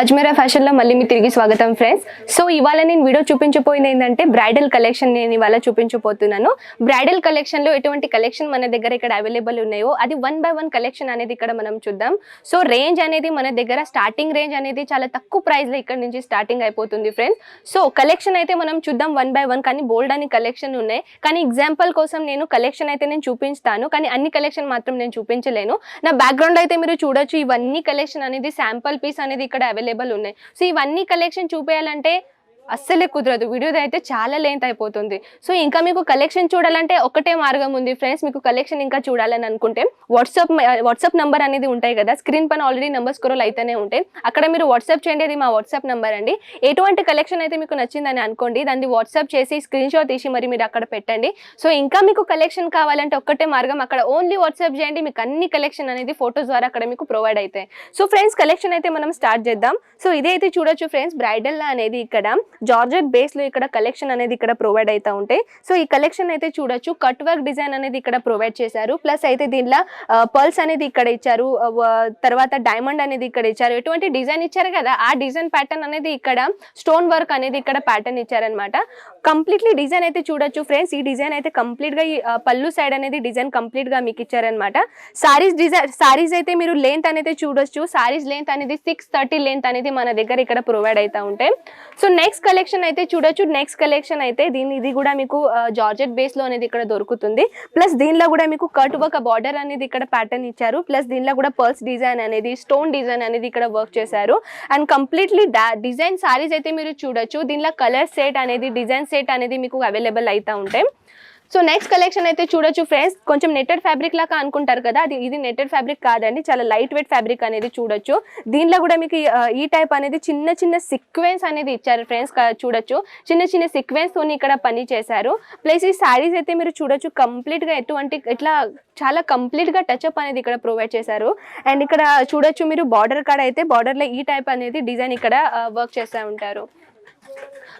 అజ్మీరా ఫ్యాషన్లో మళ్ళీ మీ తిరిగి స్వాగతం ఫ్రెండ్స్ సో ఇవాళ నేను వీడియో చూపించబోయింది ఏంటంటే బ్రైడల్ కలెక్షన్ నేను ఇవాళ చూపించబోతున్నాను. బ్రైడల్ కలెక్షన్లో ఎటువంటి కలెక్షన్ మన దగ్గర ఇక్కడ అవైలబుల్ ఉన్నాయో అది వన్ బై వన్ కలెక్షన్ అనేది ఇక్కడ మనం చూద్దాం. సో రేంజ్ అనేది మన దగ్గర స్టార్టింగ్ రేంజ్ అనేది చాలా తక్కువ ప్రైస్లో ఇక్కడ నుంచి స్టార్టింగ్ అయిపోతుంది ఫ్రెండ్స్ సో కలెక్షన్ అయితే మనం చూద్దాం వన్ బై వన్ కానీ బోల్డ్ అని కలెక్షన్ ఉన్నాయి. కానీ ఎగ్జాంపుల్ కోసం నేను కలెక్షన్ అయితే నేను చూపిస్తాను కానీ అన్ని కలెక్షన్ మాత్రం నేను చూపించలేను. నా బ్యాక్గ్రౌండ్ అయితే మీరు చూడొచ్చు ఇవన్నీ కలెక్షన్ అనేది శాంపుల్ పీస్ అనేది ఇక్కడ అవైలబుల్ ఉన్నాయి. సో ఇవన్నీ కలెక్షన్ చూపించాలంటే అస్సలే కుదరదు. వీడియో అయితే చాలా లెంత్ అయిపోతుంది. సో ఇంకా మీకు కలెక్షన్ చూడాలంటే ఒకటే మార్గం ఉంది. ఫ్రెండ్స్ మీకు కలెక్షన్ ఇంకా చూడాలని అనుకుంటే వాట్సాప్ వాట్సాప్ నెంబర్ అనేది ఉంటాయి కదా. స్క్రీన్ పైన ఆల్రెడీ నెంబర్ స్క్రోల్ అయితేనే ఉంటాయి. అక్కడ మీరు వాట్సాప్ చేయండి. అది మా వాట్సాప్ నెంబర్ అండి. ఎటువంటి కలెక్షన్ అయితే మీకు నచ్చిందని అనుకోండి దాన్ని వాట్సాప్ చేసి స్క్రీన్ షాట్ తీసి మరి మీరు అక్కడ పెట్టండి. సో ఇంకా మీకు కలెక్షన్ కావాలంటే ఒక్కటే మార్గం. అక్కడ ఓన్లీ వాట్సాప్ చేయండి. మీకు అన్ని కలెక్షన్ అనేది ఫోటోస్ ద్వారా అక్కడ మీకు ప్రొవైడ్ అవుతాయి. సో ఫ్రెండ్స్ కలెక్షన్ అయితే మనం స్టార్ట్ చేద్దాం. సో ఇదే అయితే చూడొచ్చు ఫ్రెండ్స్ బ్రైడల్ అనేది ఇక్కడ. జార్జెట్ బేస్లో ఇక్కడ కలెక్షన్ అనేది ఇక్కడ ప్రొవైడ్ అవుతూ ఉంటాయి సో ఈ కలెక్షన్ అయితే చూడొచ్చు. కట్ వర్క్ డిజైన్ అనేది ఇక్కడ ప్రొవైడ్ చేశారు. ప్లస్ అయితే దీనిలో పర్ల్స్ అనేది ఇక్కడ ఇచ్చారు. తర్వాత డైమండ్ అనేది ఇక్కడ ఇచ్చారు. ఎటువంటి డిజైన్ ఇచ్చారు కదా ఆ డిజైన్ ప్యాటర్న్ అనేది ఇక్కడ స్టోన్ వర్క్ అనేది ఇక్కడ ప్యాటర్న్ ఇచ్చారనమాట కంప్లీట్లీ డిజైన్ అయితే చూడొచ్చు ఫ్రెండ్స్. ఈ డిజైన్ అయితే కంప్లీట్గా ఈ, పళ్ళు సైడ్ అనేది డిజైన్ కంప్లీట్గా మీకు ఇచ్చారనమాట సారీస్ డిజైన్ సారీస్ అయితే మీరు లెంత్ అనేది చూడొచ్చు. సారీస్ లెంత్ అనేది సిక్స్ థర్టీ లెంత్ అనేది మన దగ్గర ఇక్కడ ప్రొవైడ్ అవుతూ ఉంటాయి సో నెక్స్ట్ కలెక్షన్ అయితే చూడొచ్చు. నెక్స్ట్ కలెక్షన్ అయితే దీని ఇది కూడా మీకు జార్జెట్ బేస్లో అనేది ఇక్కడ దొరుకుతుంది. ప్లస్ దీనిలో కూడా మీకు కట్ వర్క్ బార్డర్ అనేది ఇక్కడ ప్యాటర్న్ ఇచ్చారు. ప్లస్ దీనిలో కూడా పర్స్ డిజైన్ అనేది స్టోన్ డిజైన్ అనేది ఇక్కడ వర్క్ చేశారు. అండ్ కంప్లీట్లీ డిజైన్ సారీస్ అయితే మీరు చూడొచ్చు. దీనిలో కలర్ సెట్ అనేది డిజైన్ సెట్ అనేది మీకు అవైలబుల్ అయితే ఉంటాయి. సో నెక్స్ట్ కలెక్షన్ అయితే చూడొచ్చు ఫ్రెండ్స్ కొంచెం నెట్టెడ్ ఫ్యాబ్రిక్ లాగా అనుకుంటారు కదా అది ఇది నెట్టెడ్ ఫ్యాబ్రిక్ కాదండి చాలా లైట్ వెయిట్ ఫ్యాబ్రిక్ అనేది చూడొచ్చు. దీనిలో కూడా మీకు ఈ- టైప్ అనేది చిన్న చిన్న సీక్వెన్స్ అనేది ఇచ్చారు ఫ్రెండ్స్ చూడొచ్చు. చిన్న చిన్న సీక్వెన్స్ తోని ఇక్కడ పని చేశారు. ప్లస్ ఈ శారీస్ అయితే మీరు చూడొచ్చు కంప్లీట్గా ఎటువంటి ఇట్లా చాలా కంప్లీట్గా టచ్అప్ అనేది ఇక్కడ ప్రొవైడ్ చేశారు. అండ్ ఇక్కడ చూడొచ్చు మీరు బార్డర్ కాడ అయితే బార్డర్లో ఈ టైప్ అనేది డిజైన్ ఇక్కడ వర్క్ చేస్తూ ఉంటారు.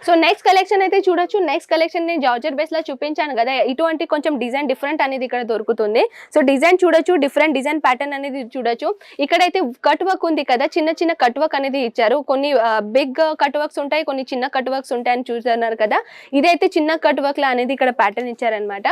సో నెక్స్ట్ కలెక్షన్ అయితే చూడొచ్చు. నెక్స్ట్ కలెక్షన్ నేను జార్జర్ బేస్లో చూపించాను కదా. ఇటువంటి కొంచెం డిజైన్ డిఫరెంట్ అనేది ఇక్కడ దొరుకుతుంది. సో డిజైన్ చూడొచ్చు. డిఫరెంట్ డిజైన్ ప్యాటర్న్ అనేది చూడొచ్చు. ఇక్కడైతే కట్ వర్క్ ఉంది కదా. చిన్న చిన్న కట్ వర్క్ అనేది ఇచ్చారు. కొన్ని బిగ్ కట్ వర్క్స్ ఉంటాయి. కొన్ని చిన్న కట్ వర్క్స్ ఉంటాయి అని చూస్తున్నారు కదా. ఇదైతే చిన్న కట్ వర్క్ లా అనేది ఇక్కడ ప్యాటర్న్ ఇచ్చారనమాట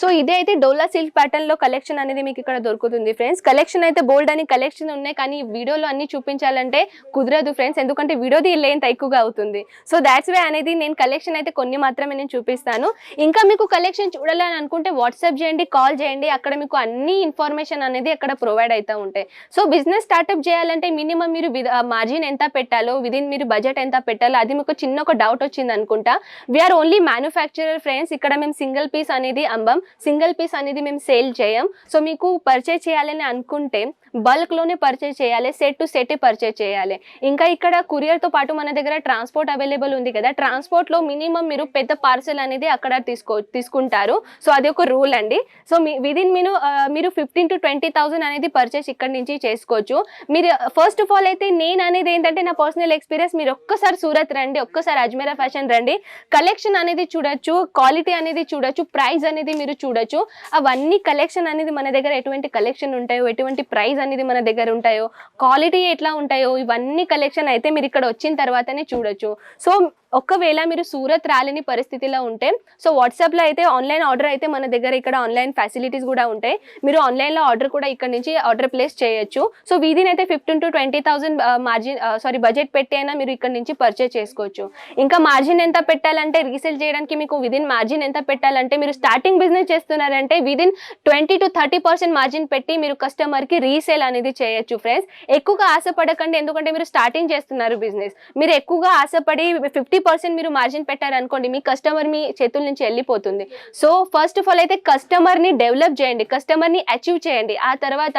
సో ఇదే అయితే డోలా సిల్క్ ప్యాటర్న్లో కలెక్షన్ అనేది మీకు ఇక్కడ దొరుకుతుంది ఫ్రెండ్స్ కలెక్షన్ అయితే బోల్డ్ అని కలెక్షన్ ఉన్నాయి. కానీ వీడియోలో అన్ని చూపించాలంటే కుదరదు ఫ్రెండ్స్ ఎందుకంటే వీడియోది లెంత్ ఎక్కువగా అవుతుంది. సో దాట్స్ వే అనేది నేను కలెక్షన్ అయితే కొన్ని మాత్రమే నేను చూపిస్తాను. ఇంకా మీకు కలెక్షన్ చూడాలని అనుకుంటే వాట్సాప్ చేయండి కాల్ చేయండి. అక్కడ మీకు అన్ని ఇన్ఫర్మేషన్ అనేది అక్కడ ప్రొవైడ్ అవుతూ ఉంటాయి. సో బిజినెస్ స్టార్ట్అప్ చేయాలంటే మినిమం మీరు మార్జిన్ ఎంత పెట్టాలో విదిన్ మీరు బడ్జెట్ ఎంత పెట్టాలో అది మీకు చిన్న ఒక డౌట్ వచ్చింది అనుకుంటా. వీఆర్ ఓన్లీ మ్యానుఫ్యాక్చరర్ ఫ్రెండ్స్ ఇక్కడ మేము సింగిల్ పీస్ అనేది అమ్మం. సింగిల్ పీస్ అనేది మేము సేల్ చేయం. సో మీకు పర్చేజ్ చేయాలని అనుకుంటే బల్క్లోనే పర్చేజ్ చేయాలి సెట్ టు సెట్ పర్చేజ్ చేయాలి. ఇంకా ఇక్కడ కురియర్తో పాటు మన దగ్గర ట్రాన్స్పోర్ట్ అవైలబుల్ ఉంది కదా ట్రాన్స్పోర్ట్లో మినిమం మీరు పెద్ద పార్సెల్ అనేది అక్కడ తీసుకో తీసుకుంటారు. సో అది ఒక రూల్ అండి. సో మీ విదిన్ మీరు మీరు ఫిఫ్టీన్ టు ట్వంటీ థౌసండ్ అనేది పర్చేస్ ఇక్కడ నుంచి చేసుకోవచ్చు. మీరు ఫస్ట్ ఆఫ్ ఆల్ అయితే నేను అనేది ఏంటంటే నా పర్సనల్ ఎక్స్పీరియన్స్ మీరు ఒక్కసారి సూరత్ రండి ఒక్కసారి అజ్మీరా ఫ్యాషన్ రండి. కలెక్షన్ అనేది చూడొచ్చు క్వాలిటీ అనేది చూడొచ్చు ప్రైస్ అనేది మీరు చూడొచ్చు. అవన్నీ కలెక్షన్ అనేది మన దగ్గర ఎటువంటి కలెక్షన్ ఉంటాయో ఎటువంటి ప్రైస్ అనేది మన దగ్గర ఉంటాయో క్వాలిటీ ఎట్లా ఉంటాయో ఇవన్నీ కలెక్షన్ అయితే మీరు ఇక్కడ వచ్చిన తర్వాతనే చూడొచ్చు. సో ఒకవేళ మీరు సూరత్ రాలేని పరిస్థితిలో ఉంటే సో వాట్సాప్లో అయితే ఆన్లైన్ ఆర్డర్ అయితే మన దగ్గర ఇక్కడ ఆన్లైన్ ఫెసిలిటీస్ కూడా ఉంటాయి. మీరు ఆన్లైన్లో ఆర్డర్ కూడా ఇక్కడ నుంచి ఆర్డర్ ప్లేస్ చేయొచ్చు. సో వీధిని అయితే fifteen to twenty thousand margin sorry budget పెట్టి అయినా మీరు ఇక్కడ నుంచి పర్చేస్ చేసుకోవచ్చు. ఇంకా మార్జిన్ ఎంత పెట్టాలంటే రీసేల్ చేయడానికి మీకు విదిన్ మార్జిన్ ఎంత పెట్టాలంటే మీరు స్టార్టింగ్ బిజినెస్ చేస్తున్నారంటే within twenty two thirty percent margin పెట్టి మీరు కస్టమర్కి రీసేల్ అనేది చేయొచ్చు ఫ్రెండ్స్. ఎక్కువగా ఆశపడకండి ఎందుకంటే మీరు స్టార్టింగ్ చేస్తున్నారు బిజినెస్. మీరు ఎక్కువగా ఆశపడి ఫిఫ్టీ పర్సెంట్ మీరు మార్జిన్ పెట్టారనుకోండి మీ కస్టమర్ మీ చేతుల నుంచి వెళ్ళిపోతుంది. సో ఫస్ట్ ఆఫ్ ఆల్ అయితే కస్టమర్ని డెవలప్ చేయండి కస్టమర్ని అచీవ్ చేయండి. ఆ తర్వాత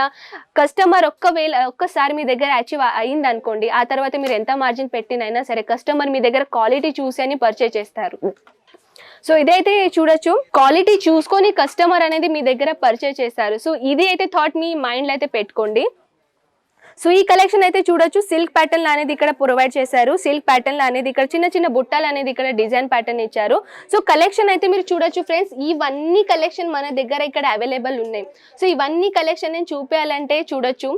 కస్టమర్ ఒక్కవేళ ఒక్కసారి మీ దగ్గర అచీవ్ అయింది అనుకోండి ఆ తర్వాత మీరు ఎంత మార్జిన్ పెట్టినైనా సరే కస్టమర్ మీ దగ్గర క్వాలిటీ చూసి అని పర్చేజ్ చేస్తారు. సో ఇదైతే చూడొచ్చు. క్వాలిటీ చూసుకొని కస్టమర్ అనేది మీ దగ్గర పర్చేజ్ చేస్తారు. సో ఇది అయితే థాట్ మీ మైండ్లో అయితే పెట్టుకోండి. సో ఈ కలెక్షన్ అయితే చూడొచ్చు. సిల్క్ ప్యాటర్న్ అనేది ఇక్కడ ప్రొవైడ్ చేశారు. సిల్క్ ప్యాటర్న్ అనేది ఇక్కడ చిన్న చిన్న బుట్టాలు అనేది ఇక్కడ డిజైన్ ప్యాటర్న్ ఇచ్చారు. సో కలెక్షన్ అయితే మీరు చూడొచ్చు ఫ్రెండ్స్ ఇవన్నీ కలెక్షన్ మన దగ్గర ఇక్కడ అవైలబుల్ ఉన్నాయి. సో ఇవన్నీ కలెక్షన్ నేను చూపించాలంటే చూడొచ్చు.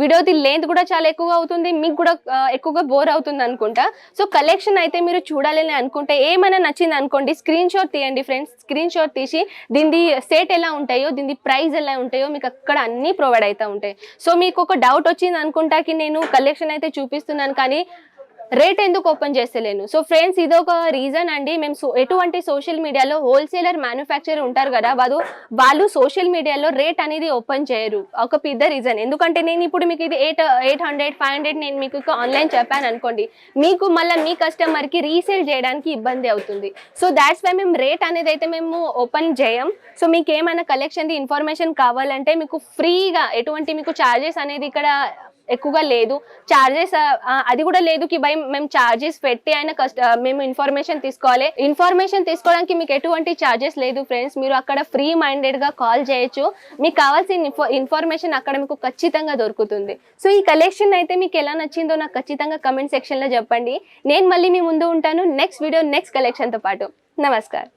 వీడియోది లెంత్ కూడా చాలా ఎక్కువ అవుతుంది మీకు కూడా ఎక్కువగా బోర్ అవుతుంది అనుకుంటా. సో కలెక్షన్ అయితే మీరు చూడాలని అనుకుంటే ఏమైనా నచ్చింది అనుకోండి స్క్రీన్ షాట్ తీయండి ఫ్రెండ్స్ స్క్రీన్ షాట్ తీసి దీని సెట్ ఎలా ఉంటాయో దీని ప్రైస్ ఎలా ఉంటాయో మీకు అక్కడ అన్నీ ప్రొవైడ్ అవుతూ ఉంటాయి. సో మీకు ఒక డౌట్ వచ్చింది అనుకుంటాకి నేను కలెక్షన్ అయితే చూపిస్తున్నాను కానీ రేట్ ఎందుకు ఓపెన్ చేస్తలేను? సో ఫ్రెండ్స్ ఇది ఒక రీజన్ అండి. మేము సో ఎటువంటి సోషల్ మీడియాలో హోల్సేలర్ మ్యానుఫ్యాక్చరర్ ఉంటారు కదా వాళ్ళు వాళ్ళు సోషల్ మీడియాలో రేట్ అనేది ఓపెన్ చేయరు. ఒక పెద్ద రీజన్. ఎందుకంటే నేను ఇప్పుడు మీకు ఇది eight eight hundred five hundred నేను మీకు ఆన్లైన్ చెప్పాను అనుకోండి మీకు మళ్ళీ మీ కస్టమర్కి రీసేల్ చేయడానికి ఇబ్బంది అవుతుంది. సో దాట్స్ వై మేము రేట్ అనేది అయితే మేము ఓపెన్ చేయం. సో మీకు ఏమైనా కలెక్షన్ది ఇన్ఫర్మేషన్ కావాలంటే మీకు ఫ్రీగా ఎటువంటి మీకు ఛార్జెస్ అనేది ఇక్కడ ఎక్కువగా లేదు. చార్జెస్ అది కూడా లేదు కి భయం. మేము చార్జెస్ పెట్టి అయినా కష్ట మేము ఇన్ఫర్మేషన్ తీసుకోవాలి. ఇన్ఫర్మేషన్ తీసుకోవడానికి మీకు ఎటువంటి చార్జెస్ లేదు ఫ్రెండ్స్ మీరు అక్కడ ఫ్రీ మైండెడ్గా కాల్ చేయొచ్చు. మీకు కావాల్సిన ఇన్ఫర్మేషన్ అక్కడ మీకు ఖచ్చితంగా దొరుకుతుంది. సో ఈ కలెక్షన్ అయితే మీకు ఎలా నచ్చిందో నాకు ఖచ్చితంగా కమెంట్ సెక్షన్లో చెప్పండి. నేను మళ్ళీ మీ ముందు ఉంటాను. నెక్స్ట్ వీడియో నెక్స్ట్ కలెక్షన్తో పాటు. నమస్కారం.